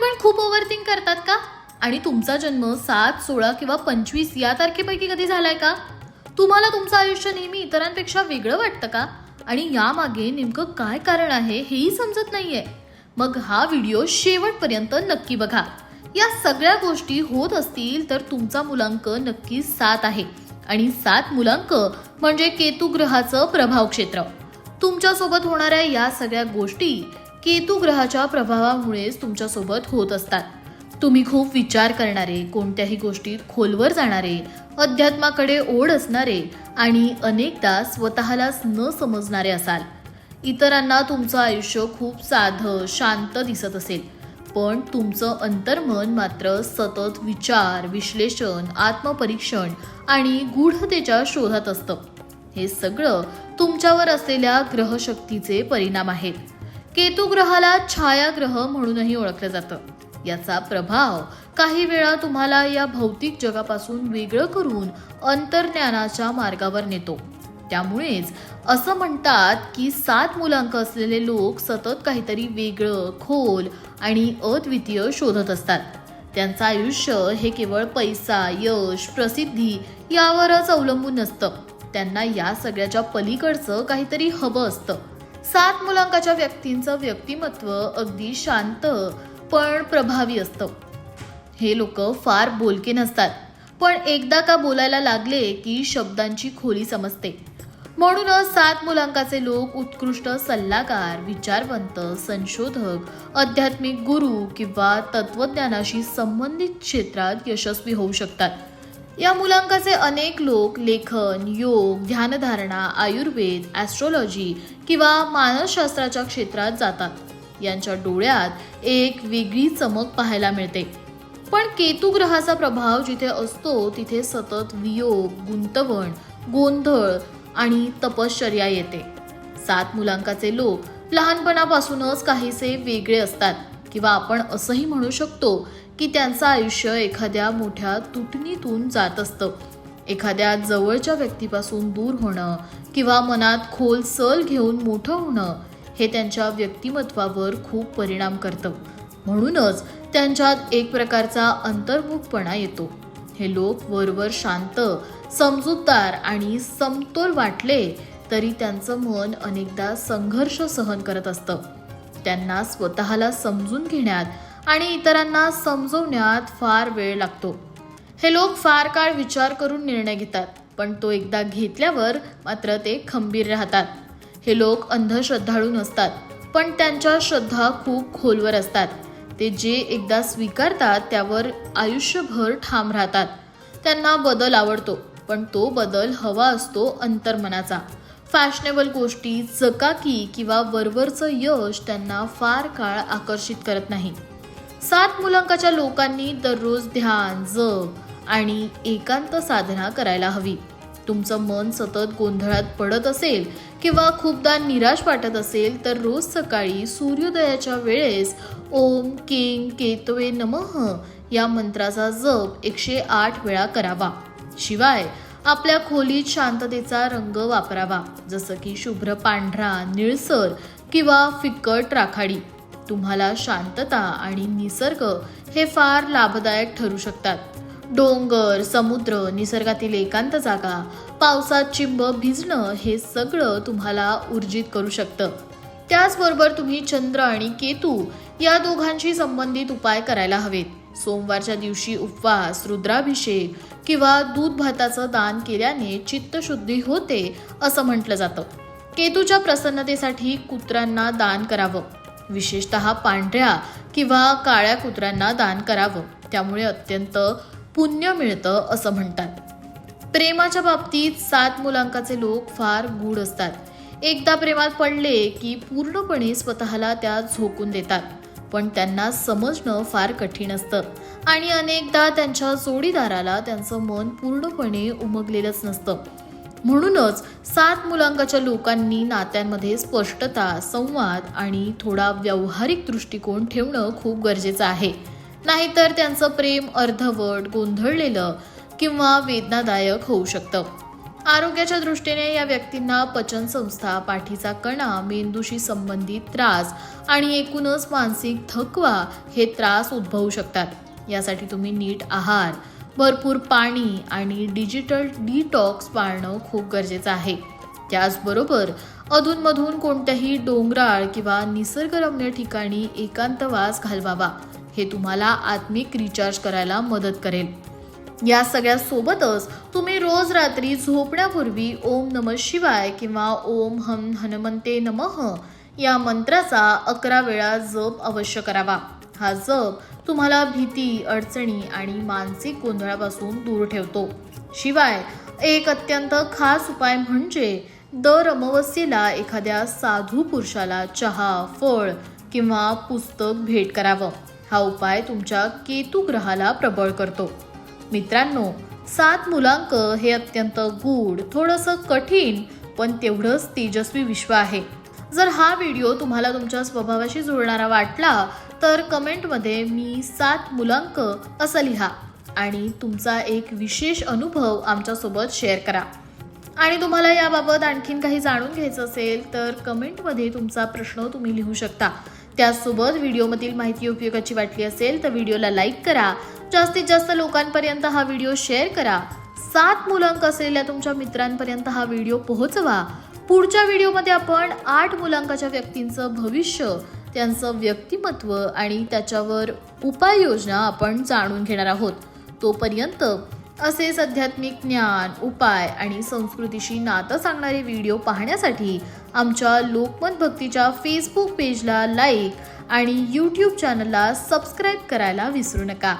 पण खूप ओव्हरथिंक करतात का? आणि तुमचा जन्म सात सोळा किंवा पंचवीस या तारखेपैकी कधी झालाय का? तुम्हाला तुमचं आयुष्य नेहमी इतरांपेक्षा वेगळं वाटतं का? आणि यामागे नेमकं काय कारण आहे हेही समजत नाहीये. मग हा व्हिडिओ शेवटपर्यंत नक्की बघा. या सगळ्या गोष्टी होत असतील तर तुमचा मुलांक नक्की सात आहे. आणि सात मुलांक म्हणजे केतू ग्रहाचं प्रभाव क्षेत्र तुमच्यासोबत होणाऱ्या या सगळ्या गोष्टी केतू ग्रहाच्या प्रभावामुळेच तुमच्यासोबत होत असतात. तुम्ही खूप विचार करणारे कोणत्याही गोष्टीत खोलवर जाणारे अध्यात्माकडे ओढ असणारे आणि अनेकदा स्वतःलाच न समजणारे असाल. इतरांना तुमचं आयुष्य खूप साधं शांत दिसत असेल. पण तुमचं अंतर्मन मात्र सतत विचार विश्लेषण आत्मपरीक्षण आणि गूढतेच्या शोधात असतं. हे सगळं तुमच्यावर असलेल्या ग्रहशक्तीचे परिणाम आहेत केतू ग्रहाला छायाग्रह म्हणूनही ओळखलं जातं. याचा प्रभाव काही वेळा तुम्हाला या भौतिक जगापासून वेगळं करून अंतर्ज्ञानाच्या मार्गावर नेतो. त्यामुळेच असं म्हणतात की सात मुलांक असलेले लोक सतत काहीतरी वेगळं खोल आणि अद्वितीय शोधत असतात. त्यांचं आयुष्य हे केवळ पैसा यश प्रसिद्धी यावरच अवलंबून नसतं. त्यांना या सगळ्याच्या पलीकडचं काहीतरी हवं असतं. सात मुलांकाच्या व्यक्तींचं व्यक्तिमत्व अगदी शांत पण प्रभावी असतं. हे लोक फार बोलके नसतात. पण एकदा का बोलायला लागले की शब्दांची खोली समजते. म्हणूनच सात मुलांकाचे लोक उत्कृष्ट सल्लागार विचारवंत संशोधक आध्यात्मिक गुरु किंवा तत्वज्ञानाशी संबंधित क्षेत्रात यशस्वी होऊ शकतात. या मुलांकाचे अनेक लोक लेखन योग ध्यानधारणा आयुर्वेद ॲस्ट्रॉलॉजी किंवा मानसशास्त्राच्या क्षेत्रात जातात. यांच्या डोळ्यात एक वेगळी चमक पाहायला मिळते. पण केतू ग्रहाचा प्रभाव जिथे असतो तिथे सतत वियोग गुंतवण गोंधळ आणि तपश्चर्या येते. सात मुलांकाचे लोक लहानपणापासूनच काहीसे वेगळे असतात किंवा आपण असंही म्हणू शकतो की त्यांचं आयुष्य एखाद्या मोठ्या तुटणीतून जात असतं. एखाद्या जवळच्या व्यक्तीपासून दूर होणं किंवा मनात खोल सल घेऊन मोठं होणं हे त्यांच्या व्यक्तिमत्वावर खूप परिणाम करतं. म्हणूनच त्यांच्यात एक प्रकारचा अंतर्मुखपणा येतो. हे लोक वरवर शांत समजूतदार आणि समतोल वाटले तरी त्यांचं मन अनेकदा संघर्ष सहन करत असतं. त्यांना स्वतःला समजून घेण्यात आणि इतरांना समजवण्यात फार वेळ लागतो. हे लोक फार काळ विचार करून निर्णय घेतात पण तो एकदा घेतल्यावर मात्र ते खंबीर राहतात. हे लोक अंधश्रद्धाळू नसतात पण त्यांच्या श्रद्धा खूप खोलवर असतात. ते जे एकदा स्वीकारतात त्यावर आयुष्यभर ठाम राहतात. त्यांना बदल आवडतो पण तो बदल हवा असतो अंतर्मनाचा. फॅशनेबल गोष्टी चकाकी किंवा वरवरचं यश त्यांना फार काळ आकर्षित करत नाही. सात मुलांकाच्या लोकांनी दररोज ध्यान जप आणि एकांत साधना करायला हवी. तुमचं मन सतत गोंधळात पडत असेल किंवा खूपदा निराश वाटत असेल तर रोज सकाळी सूर्योदयाच्या वेळेस ओम किंग केतवे नमः या मंत्राचा जप एकशे आठ वेळा करावा. शिवाय आपल्या खोलीत शांततेचा रंग वापरावा जसं की शुभ्र पांढरा निळसर किंवा फिकट राखाडी. तुम्हाला शांतता आणि निसर्ग हे फार लाभदायक ठरू शकतात. डोंगर समुद्र निसर्गातील एकांत जागा पावसात चिंब भिजणं हे सगळं तुम्हाला ऊर्जित करू शकतं. त्याचबरोबर तुम्ही चंद्र आणि केतू या दोघांशी संबंधित उपाय करायला हवेत. सोमवारच्या दिवशी उपवास रुद्राभिषेक किंवा दूध भाताचं दान केल्याने चित्तशुद्धी होते असं म्हटलं जातं. केतूच्या प्रसन्नतेसाठी कुत्र्यांना दान करावं. विशेषतः पांढऱ्या किंवा काळ्या कुत्र्यांना दान करावं. त्यामुळे अत्यंत पुण्य मिळतं असं म्हणतात. प्रेमाच्या बाबतीत सात मुलांकाचे लोक फार गूढ असतात. एकदा प्रेमात पडले की पूर्णपणे स्वतःला त्या झोकून देतात. पण त्यांना समजणं फार कठीण असतं. आणि अनेकदा त्यांच्या जोडीदाराला त्यांचं मन पूर्णपणे उमगलेलंच नसतं. म्हणूनच सात मुलांकाच्या लोकांनी नात्यांमध्ये स्पष्टता संवाद आणि थोडा व्यावहारिक दृष्टिकोन ठेवणं खूप गरजेचं आहे. नाहीतर त्यांचं प्रेम अर्धवट गोंधळलेलं किंवा वेदनादायक होऊ शकतं. आरोग्याच्या दृष्टीने या व्यक्तींना पचनसंस्था पाठीचा कणा मेंदूशी संबंधित त्रास आणि एकूणच मानसिक थकवा हे त्रास उद्भवू शकतात. यासाठी तुम्ही नीट आहार भरपूर पाणी आणि डिजिटल डिटॉक्स पाळणं खूप गरजेचं आहे. त्याचबरोबर अधूनमधून कोणत्याही डोंगराळ किंवा निसर्गरम्य ठिकाणी एकांतवास घालवावा हे तुम्हाला आत्मिक रिचार्ज करायला मदत करेल. या सगळ्या सोबतच तुम्ही रोज रात्री झोपण्यापूर्वी ओम नम शिवाय किंवा ओम हम हनुमंते नमः या मंत्राचा अकरा वेळा जप अवश्य करावा. हा जप तुम्हाला भीती अडचणी आणि मानसिक गोंधळापासून दूर ठेवतो. शिवाय एक अत्यंत खास उपाय म्हणजे दर अमावस्येला एखाद्या साधू पुरुषाला चहा फळ किंवा पुस्तक भेट करावं. हा उपाय तुमच्या केतू ग्रहाला प्रबळ करतो. मित्रांनो सात मुलांक हे अत्यंत गूढ थोडंसं कठीण पण तेवढंच तेजस्वी विश्व आहे. जर हा व्हिडिओ तुम्हाला तुमच्या स्वभावाशी जुळणारा वाटला तर कमेंटमध्ये मी सात मुलांक असं लिहा आणि तुमचा एक विशेष अनुभव आमच्यासोबत शेअर करा. आणि तुम्हाला याबाबत आणखीन काही जाणून घ्यायचं असेल तर कमेंटमध्ये तुमचा प्रश्न तुम्ही लिहू शकता. त्याचसोबत व्हिडिओमधील माहिती उपयोगाची वाटली असेल तर व्हिडिओला लाईक करा. जास्तीत जास्त लोकांपर्यंत हा व्हिडिओ शेअर करा. सात मुलांक असलेल्या तुमच्या मित्रांपर्यंत हा व्हिडिओ पोहोचवा. पुढच्या व्हिडिओमध्ये आपण आठ मुलांकाच्या व्यक्तींचं भविष्य त्यांचं व्यक्तिमत्व आणि त्याच्यावर उपाययोजना आपण जाणून घेणार आहोत. तोपर्यंत असेच आध्यात्मिक ज्ञान उपाय आणि संस्कृतीशी नातं सांगणारे व्हिडिओ पाहण्यासाठी आमच्या लोकमत भक्तीच्या फेसबुक पेजला लाईक आणि यूट्यूब चॅनलला सबस्क्राईब करायला विसरू नका.